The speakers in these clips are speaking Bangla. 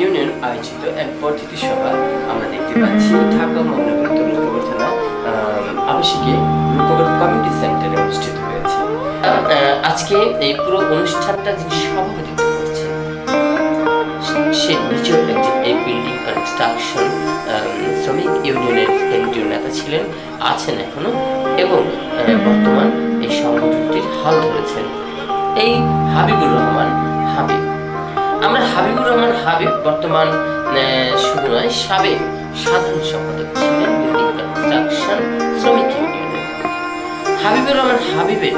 ইউনিয়ন আয়োজিত এক বর্ধিত সভা আমরা দেখতে পাচ্ছি। ঢাকা মহানগর তরুণ খবর থানা আবাসিকে রূপনগর কমিউনিটি সেন্টারে অনুষ্ঠিত হয়েছে। আজকে এই পুরো অনুষ্ঠানটা যিনি সভাপতিত্ব সে এই বিল্ডিং কনস্ট্রাকশন শ্রমিক ইউনিয়নের কেন্দ্রীয় নেতা ছিলেন, আছেন এখনও এবং বর্তমান এই সংগঠনটির হাল ধরেছেন। এই হাবিবুর রহমান হাবিব। আমরা হাবিবুর রহমান হাবিব বর্তমান আহ, শুধু নয় সাবেক সাধারণ সম্পাদক ছিলেন বিল্ডিং কনস্ট্রাকশন শ্রমিক ইউনিয়নের হাবিবুর রহমান হাবিবের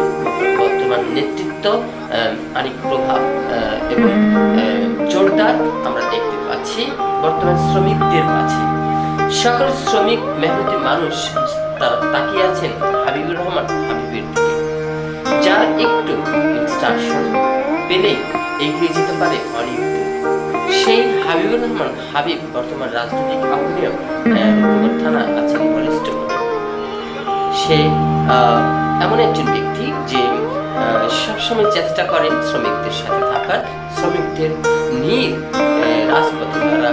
বর্তমান নেতৃত্ব অনেক প্রভাব এবং জোরদার আমরা দেখতে পাচ্ছি বর্তমান শ্রমিকদের মাঝে। সকল শ্রমিক মেহনতি মানুষ তারা তাকিয়ে আছেন হাবিবুর রহমান হাবিবের দিকে। যার একটু পেলেই এগিয়ে যেতে পারে অনেক সেই হাবিবুর রহমান হাবিব বর্তমান রাজনৈতিক রূপনগর থানা আছেন বলিষ্ঠ পদে। সে এমন একজন ব্যক্তি যে সবসময় চেষ্টা করেন শ্রমিকদের সাথে থাকার। শ্রমিকদের নিয়ে রাজপথে তারা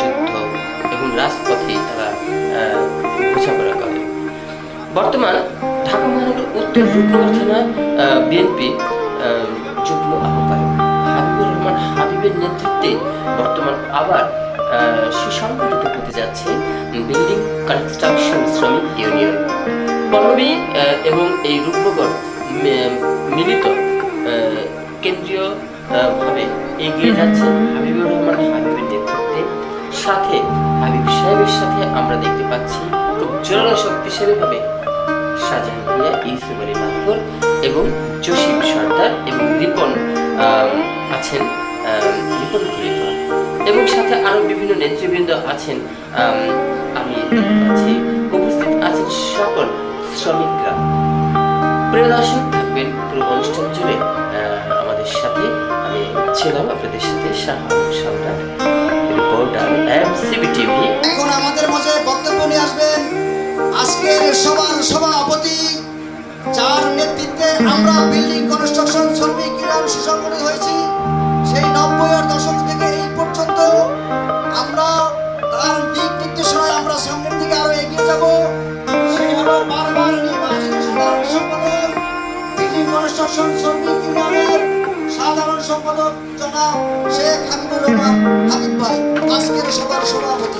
যুদ্ধ এবং রাজপথে তারা বোঝাপড়া করে। বর্তমান ঢাকা মহানগর উত্তর রূপনগর থানা বিএনপি যুগ্ম আহ্বায়ক হাবিবুর রহমান হাবিবের নেতৃত্বে বর্তমান আবার সুসংগঠিত হতে যাচ্ছে বিল্ডিং কনস্ট্রাকশন শ্রমিক ইউনিয়ন। পল্লবী এবং এই রূপনগর মিলিত কেন্দ্রীয় ভাবে এগিয়ে যাচ্ছে হাবিবুর রহমান হাবিবের নেতৃত্বে। সাথে হাবিব সাহেবের সাথে আমরা দেখতে পাচ্ছি খুব জোরালো শক্তিশালী ভাবে শাহজাহান ভুইয়া ইউসুফ আলী মাহবুর এবং জসিম সর্দার এবং রিপন আছেন রিপন খলিফা এবং সাথে আরও বিভিন্ন নেতৃবৃন্দ আছেন, আমি পাচ্ছি উপস্থিত আছেন সকল শ্রমিকরা। প্রিয় দর্শক, থাকবেন পুরো অনুষ্ঠান জুড়ে আমাদের সাথে। আমি ছিলাম আপনাদের সাথে সম্রাট রিপোর্টার এমসিবি টিভি এখন আমাদের মাঝে বক্তব্য নিয়ে আসবেন আজকের সবার সভাপতি যার নেতৃত্বে আমরা বিল্ডিং কনস্ট্রাকশন, শ্রমিক ইউনিয়ন সুসংগঠিত হয়েছি, সেই নব্বইয়ের দশক থেকে এই পর্যন্ত আমরা তার দিক নির্দেশনায় আমরা সামনের দিকে আরও এগিয়ে যাব। সাধারণ সম্পাদক কনস্ট্রাকশন সাধারণ সম্পাদক জনাব শেখ হাবিবুর রহমান হাবিব ভাই। আজকের সবার সভাপতি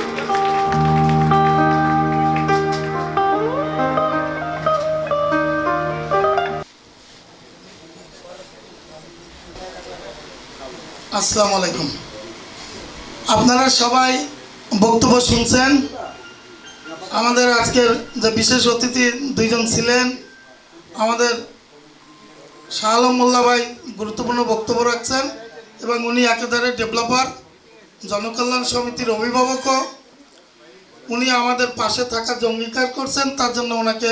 আসসালামু আলাইকুম। আপনারা সবাই বক্তব্য শুনছেন। আমাদের আজকের যে বিশেষ অতিথি দুইজন ছিলেন, আমাদের শাহ আলম মোল্লা ভাই গুরুত্বপূর্ণ বক্তব্য রাখছেন এবং উনি একেবারে ডেভেলপার, জনকল্যাণ সমিতির অভিভাবকও উনি আমাদের পাশে থাকার যে অঙ্গীকার করছেন, তার জন্য ওনাকে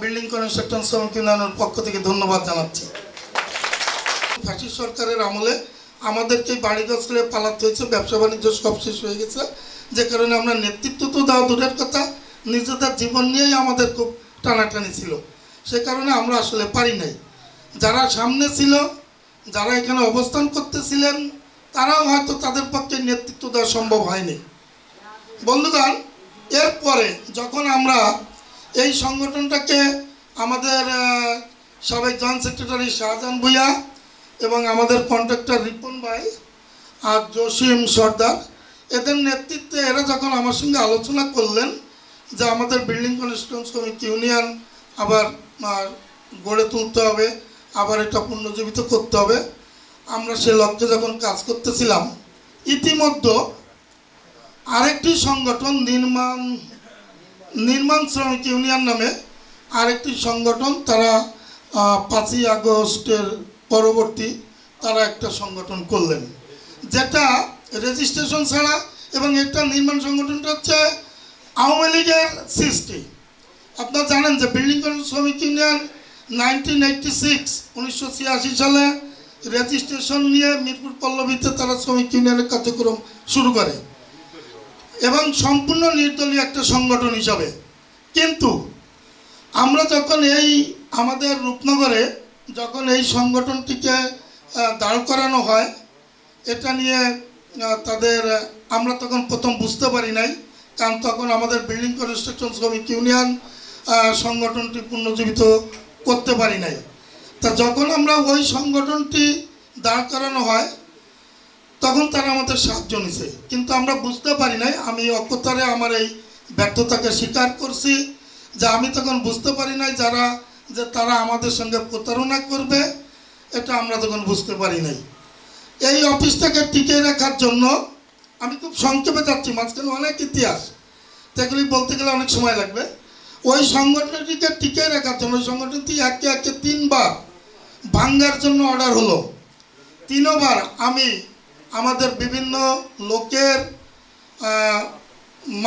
বিল্ডিং কনস্ট্রাকশন শ্রমিক ইউনিয়নের পক্ষ থেকে ধন্যবাদ জানাচ্ছি। ফ্যাসিস সরকারের আমলে আমাদেরকে বাড়িঘর ছেড়ে পালাতে হয়েছে, ব্যবসা বাণিজ্য সব শেষ হয়ে গেছে। যে কারণে আমরা নেতৃত্ব তো দেওয়া দূরের কথা, নিজেদের জীবন নিয়েই আমাদের খুব টানাটানি ছিল। সে কারণে আমরা আসলে পারি নাই। যারা সামনে ছিল, যারা এখানে অবস্থান করতেছিলেন, তারাও হয়তো তাদের পক্ষে নেতৃত্ব দেওয়া সম্ভব হয়নি। বন্ধুগণ, এরপরে যখন আমরা এই সংগঠনটাকে আমাদের সাবেক জয়েন্ট সেক্রেটারি শাহজাহান ভুইয়া এবং আমাদের কন্ট্রাক্টর রিপন ভাই আর জসিম সর্দার, এদের নেতৃত্বে এরা যখন আমার সঙ্গে আলোচনা করলেন যে আমাদের বিল্ডিং কনস্ট্রাকশন শ্রমিক ইউনিয়ন আবার গড়ে তুলতে হবে, আবার এটা পুনর্জীবিত করতে হবে, আমরা সে লক্ষ্যে যখন কাজ করতেছিলাম, ইতিমধ্যে আরেকটি সংগঠন নির্মাণ নির্মাণ শ্রমিক ইউনিয়ন নামে আরেকটি সংগঠন তারা পাঁচই আগস্টের পরবর্তী তারা একটা সংগঠন করলেন, যেটা রেজিস্ট্রেশন ছাড়া এবং একটা নির্মাণ সংগঠনটা হচ্ছে আওয়ামী লীগের সৃষ্টি। আপনারা জানেন যে বিল্ডিং শ্রমিক ইউনিয়ন নাইনটিন এইটটি সিক্স, উনিশশো ছিয়াশি সালে রেজিস্ট্রেশন নিয়ে মিরপুর পল্লবীতে তারা শ্রমিক ইউনিয়নের কার্যক্রম শুরু করে এবং সম্পূর্ণ নির্দলীয় একটা সংগঠন হিসাবে। কিন্তু আমরা যখন এই আমাদের রূপনগরে যখন এই সংগঠনটিকে দাঁড় করানো হয়, এটা নিয়ে তাদের, আমরা তখন প্রথম বুঝতে পারি নাই, কারণ তখন আমাদের বিল্ডিং কনস্ট্রাকশন শ্রমিক ইউনিয়ন সংগঠনটি পুনর্জীবিত করতে পারি নাই। তা যখন আমরা ওই সংগঠনটি দাঁড় করানো হয়, তখন তারা আমাদের সাহায্য নিছে। কিন্তু আমরা বুঝতে পারি নাই, আমি অকতারে আমার এই ব্যর্থতাকে স্বীকার করছি, যে আমি তখন বুঝতে পারি নাই, যারা যে তারা আমাদের সঙ্গে প্রতারণা করবে, এটা আমরা তখন বুঝতে পারি নাই। এই অফিসটাকে টিকে রাখার জন্য আমি খুব সংক্ষেপে যাচ্ছি, মাঝখানে অনেক ইতিহাস। সেগুলি বলতে গেলে অনেক সময় লাগবে। ওই সংগঠনটিকে টিকে রাখার জন্য, ওই সংগঠনটি একে একে তিনবার ভাঙ্গার জন্য অর্ডার হলো। তিনবার আমি আমাদের বিভিন্ন লোকের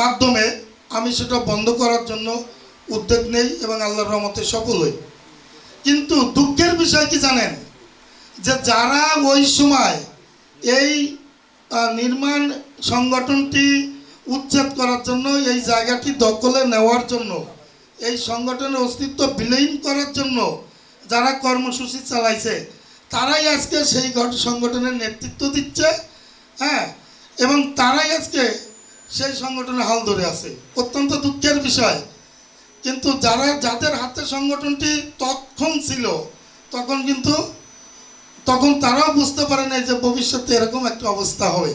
মাধ্যমে আমি সেটা বন্ধ করার জন্য উদ্যোগ নেই এবং আল্লাহর রহমতে সফল হই। কিন্তু দুঃখের বিষয় কি জানেন? যে যারা ওই সময় এই নির্মাণ সংগঠনটি উচ্ছেদ করার জন্য, এই জায়গাটি দখলে নেওয়ার জন্য, এই সংগঠনের অস্তিত্ব বিলীন করার জন্য যারা কর্মসূচি চালাইছে, তারাই আজকে সেই সংগঠনের নেতৃত্ব দিচ্ছে হ্যাঁ? এবং তারাই আজকে সেই সংগঠনে হাল ধরে আছে। অত্যন্ত দুঃখের বিষয়। কিন্তু যারা যাদের হাতে সংগঠনটি তখন ছিল, তখন কিন্তু, তখন তারাও বুঝতে পারে নাই যে ভবিষ্যতে এরকম একটা অবস্থা হবে।